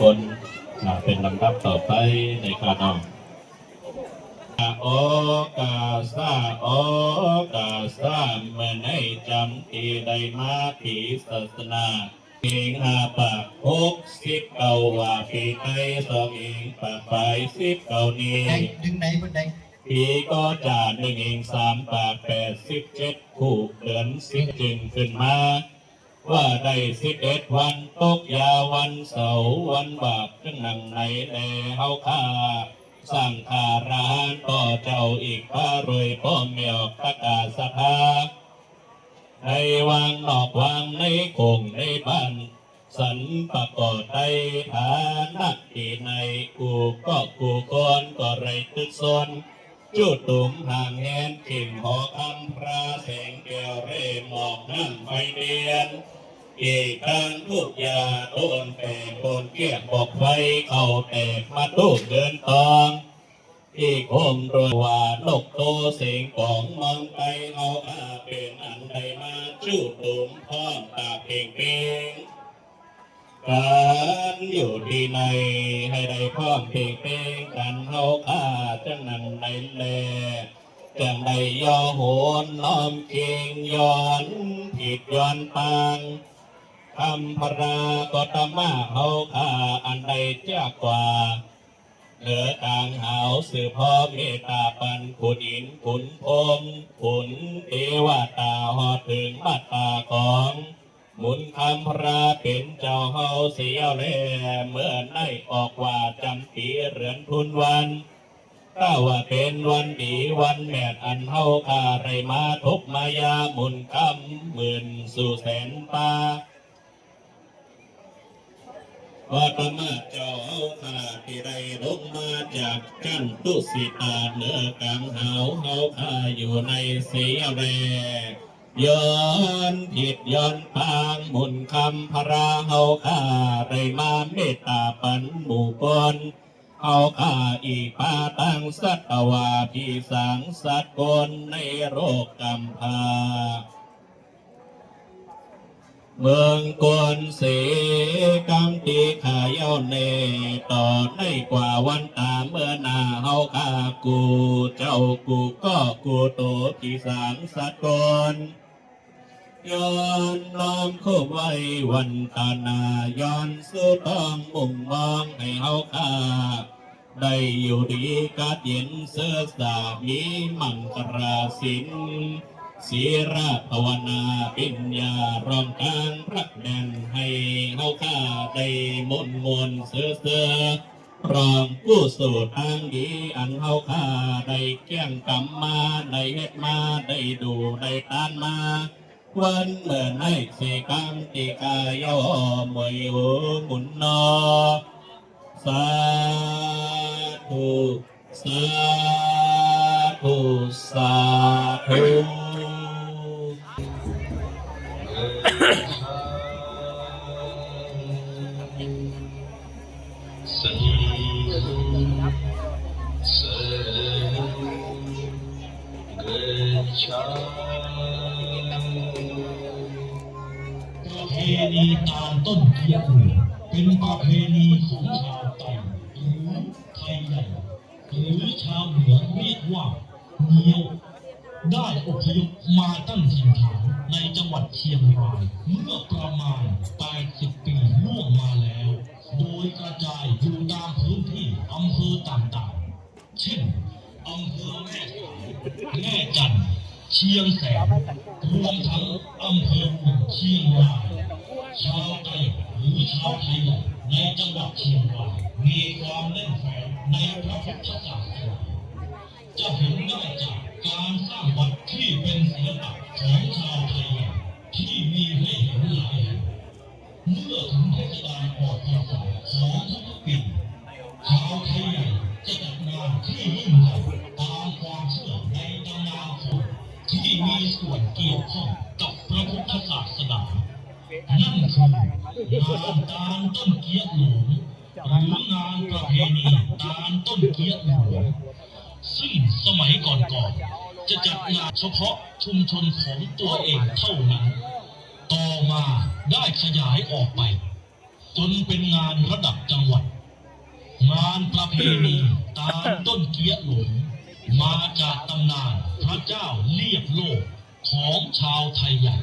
คนอ่าเป็นลำดับต่อไปในการนองโอกาสาโอกาสาเมื่อในจำปีใดมาผีศาสนาเองอาปากหกสิบเก้าว่าปีไทยสองเองปากไปสิบเก้านี้ได้ดึงไหนบนใดปีก็จะหนึ่งเองสามปากแปดสิบเจ็ดคู่เดือนสิบจึงขึ้นมา ว่าได้สิบเอ็ดวันตกยาวันเสาร์วันบาปจังหนังในแลเฮาค่าสร้างคารานต่อเจ้าอีกพารวยพ่อเมียวประกาศสภาในวางนอกวางในคงในบ้าน สันประกอบในฐานะที่ในกูก็กูก่อนก็ไรตึกซนจุดตุ่มห่างแหนกิ่งหอกอัมพราแสงแก้วเร่หมอกนั่งไฟเดียน อีกครั้งลูกยาโดนแปงโดนเกียบอกไฟเข้าแตกมาตูกเดินตองที่คมรวยว่านกโตเสียงของมองไปเอาอาเป็นอันใดมาจู้ตุ่มพร้อมตาเพ่งเพ่งการอยู่ที่ในให้ได้พร้อมเพ่งเพ่งกันเฮาอาจังนั้นในแลจังใดย่อโหนน้อมเก่งย้อนผิดย้อนปาง คำพราก็ตมาเฮาข้าอันใดเจ้ากว่าเหลือต่างหาวสือพ่อเมตตาปันขุนอินขุนพรมขุนเทวตาหอดถึงมาตาของหมุนคำพราเป็นเจ้าเฮาเสียวแลเมื่อได้ออกว่าจำปีเรือนทุนวันถ้าว่าเป็นวันดีวันแม่อันเฮาคาไรมาทุบมายาหมุนคำหมื่นสู่แสนปา ว่าธรรมะเจ้าเอาขาที่ได้ลงมาจากกันตุสิตาเนื้อกลางหาวเฮาข้าอยู่ในเสียแรย้อนผิดย้อนพางหมุนคำพราเฮาข้าได้มาเมตตาปันหมู่กนเฮาข้าอีกพาตั้งสัตวาพี่สังสัตว์กนในโรคกำพา เมืองกวนเสกำตีขายเอาเนต่อได้กว่าวันตาเมื่อนาเฮาข้ากู เจ้ากูก็กูโตที่สางสัตว์กนย้อนน้อมเข้าไว้วันตานาย้อนสู้ต้องมุ่งมองให้เฮาข้าได้อยู่ดีกาเย็นเสื้อสามีมังกราสิน ศีราภาวนาปิญญารองกลางพระแดนให้เฮาข้าได้มนมนเสือเสือรองผู้สู่ทางดีอันเฮาข้าได้แก้งกรรมมาได้เฮ็ดมาได้ดูได้ตานมาวันเมื่อในเสกังติกายอมวยโอมุนนอสาธุสาธุสาธุ ประเพณีตามต้นเกียรติเป็นประเพณีของชาวไต้หรือไทยใหญ่หรือชาวเหนือเรียกว่าเนียวได้อพยพมาตั้งถิ่นฐานในจังหวัดเชียงราย เมื่อประมาณ 80 ปีล่วงมาแล้ว โดยกระจาย เช่นอำเภอแม่แม่จันเชียงแสนรวมทั้งอำเภอเชียงรายชาวไทยหรือชาวไทยใหญ่ในจังหวัดเชียงรายมีความแน่นแฟ้นในพระพุทธศาสนาจะเห็นได้จากการสร้างวัดที่เป็นศิลปะของชาวไทยที่มีให้เห็นหลายแห่งเมื่อถึงเทศกาลออกพรรษาานตาลต้นเกียรติหลวงหรืองานประเพณีตาลต้นเกียรติหลวงซึ่งสมัยก่อนๆจะจัดงานเฉพาะชุมชนของตัวเองเท่านั้น ต่อมาได้ขยายออกไป จนเป็นงานระดับจังหวัดการประเพณีตามต้นเกียะหลวงมาจากตำนานพระเจ้าเลียบโลกของชาวไทยใหญ่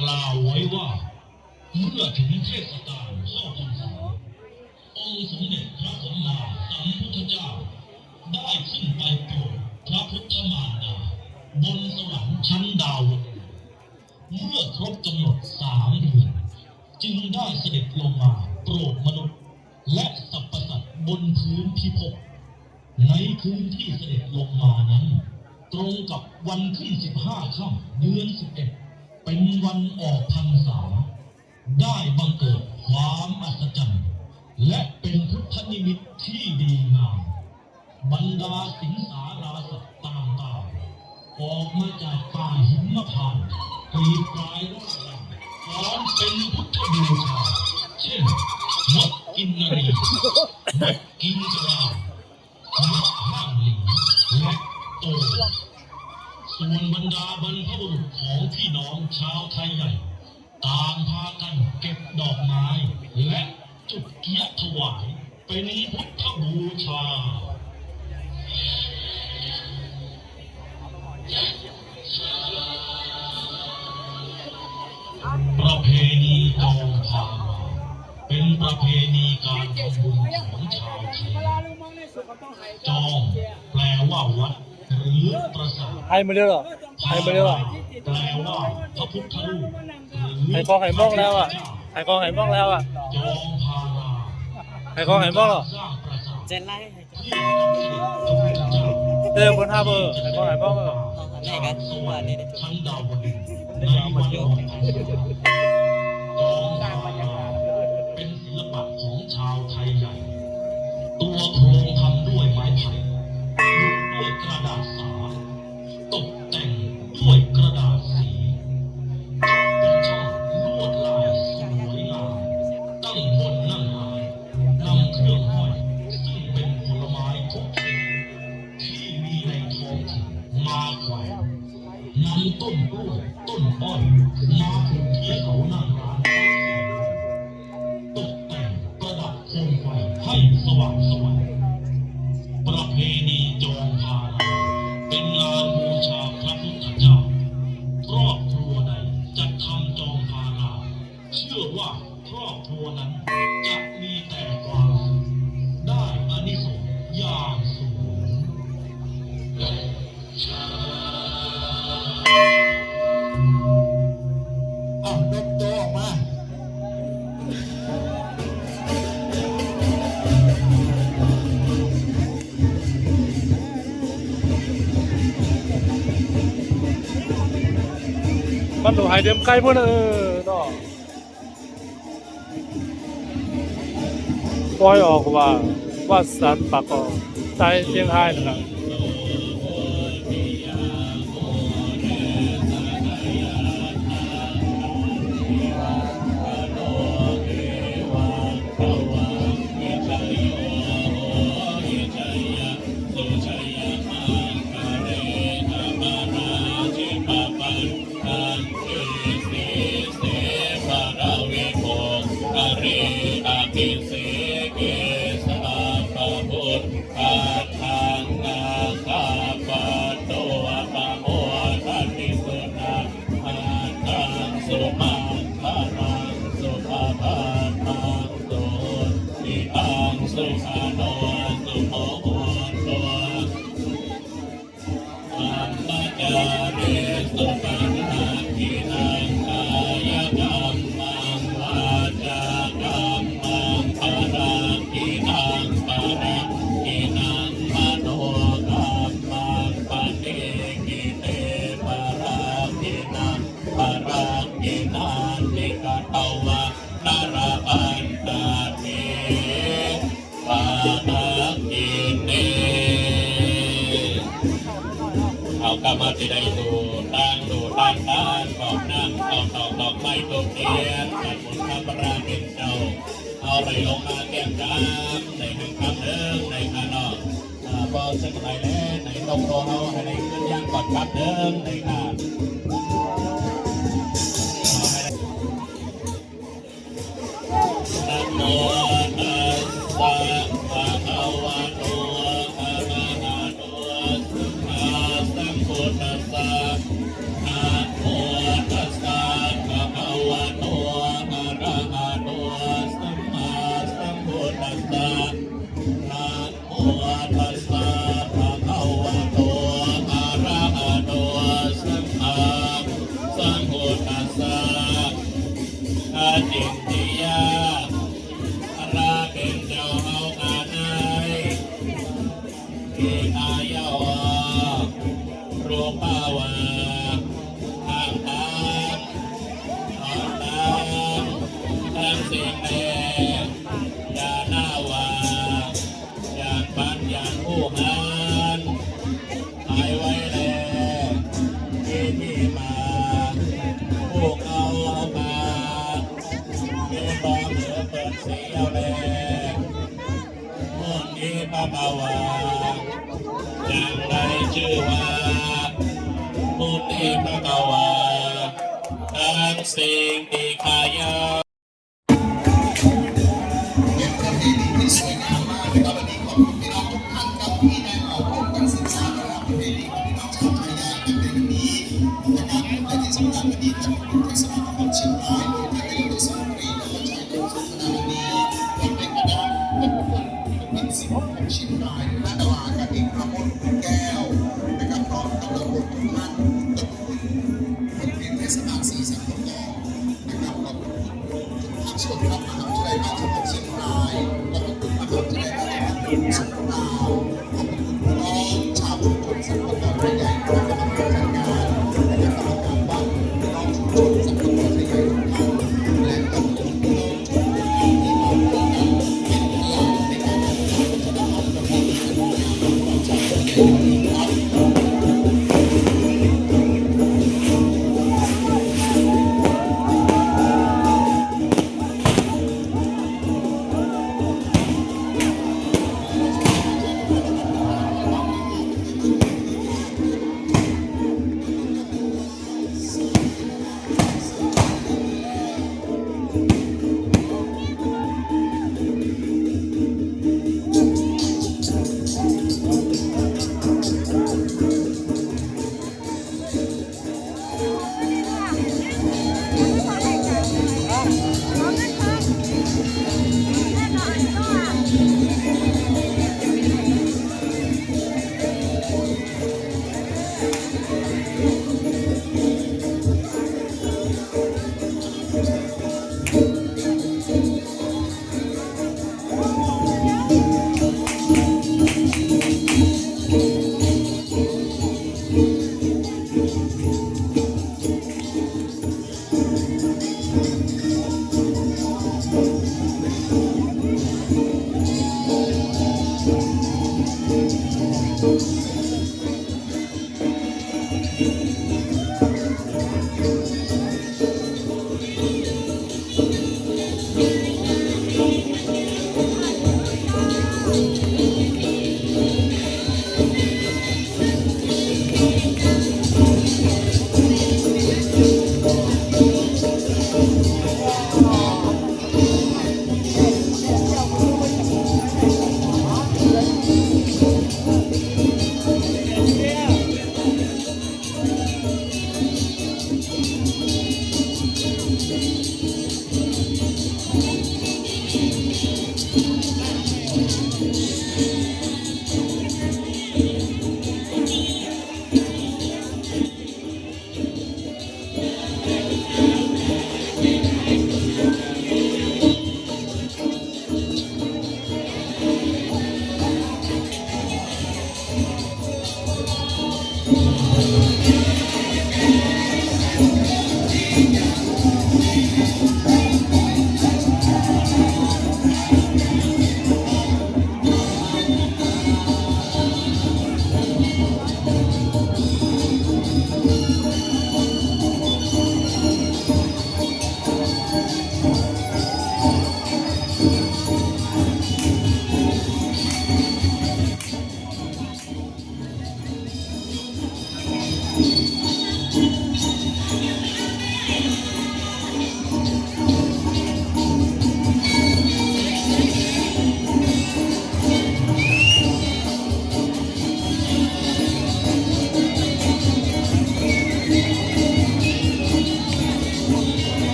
กล่าวไว้ว่า เมื่อถึงเทศกาลเข้าพรรษาองค์สมเด็จพระสัมมาสัมพุทธเจ้า ได้ขึ้นไปโปรดพระพุทธมารดาบนสวรรค์ชั้นดาวเมื่อครบกำหนดสามเดือนจึงได้เสด็จลงมาโปรดมนุษย์ และสรรพสัตว์บนพื้นพิภพในคืนที่เสด็จลงมานั้น ตรงกับวันขึ้นสิบห้าค่ำเดือนสิบเอ็ดเป็นวันออกพรรษา ได้บังเกิดความอัศจรรย์และเป็นพุทธนิมิตที่ดีงามบรรดาสิงสาราสัตว์ต่างๆออกมาจากป่าหิมพานต์กรีดกายร่ายรำพร้อมเป็นพุทธบูชาเช่นนกกินนรีนกกินกระดาวนกห้างหลิงและโตส่วนบรรดาบรรพบุรุษของพี่น้องชาวไทยใหญ่ ต่างพากันเก็บดอกไม้ และจุดเกียรถวายเป็นพุทธบูชาประเพณีจองพาเป็นประเพณีการทำบุญของชาวไทยจองแปลว่าวัดหรือประสาทให้มาเรื่อยหรอให้มาเรื่อยหรอแปลว่าพระพุทธรูป หรือให้กล้องให้มองแล้วอะให้กล้องให้มองแล้วอะหาราให้กองห้มองหรองเจนไล่เพื่อทำให้พรเจ้าเดินบนท่าเบอร์ให้กล้องให้มองเหรอจากสวรรค์ชั้นดาวดึงส์ในวันออกพรร สว่ มันหนูหายเดิมไกล้พวกเออเนาะปล่อยออกว่าว่าสันปากก็ใจเชียงไฮ้นะครับ ตั สิได้ดูตั้งดูตั้งตานบอกนั่งตอกตอกตอกไม่ตกเทียนจัดบุญพระปราเป็นเจ้าเอาไปลงมาแก้มจ้ำในหึงคำเดิมในคานอกพอสักไปแล้วในตรงตัวเราให้ได้ขึ้นย่างก่อนคำเดิมในคา กุเลพวนี้พระวะจังไรชื่อว่ามุนีพระวะทั้งสิ่งที่ขายา ชิ้นายลาตลากระดิ่งระมนแก้วนะครับพร้อมกำลังบุตรท่านขอบคุณคนเรียนเทศบาลสีสันทองนะครับขอบคุณทุกภาคส่วนครับมหาวิทยาลัยราชภั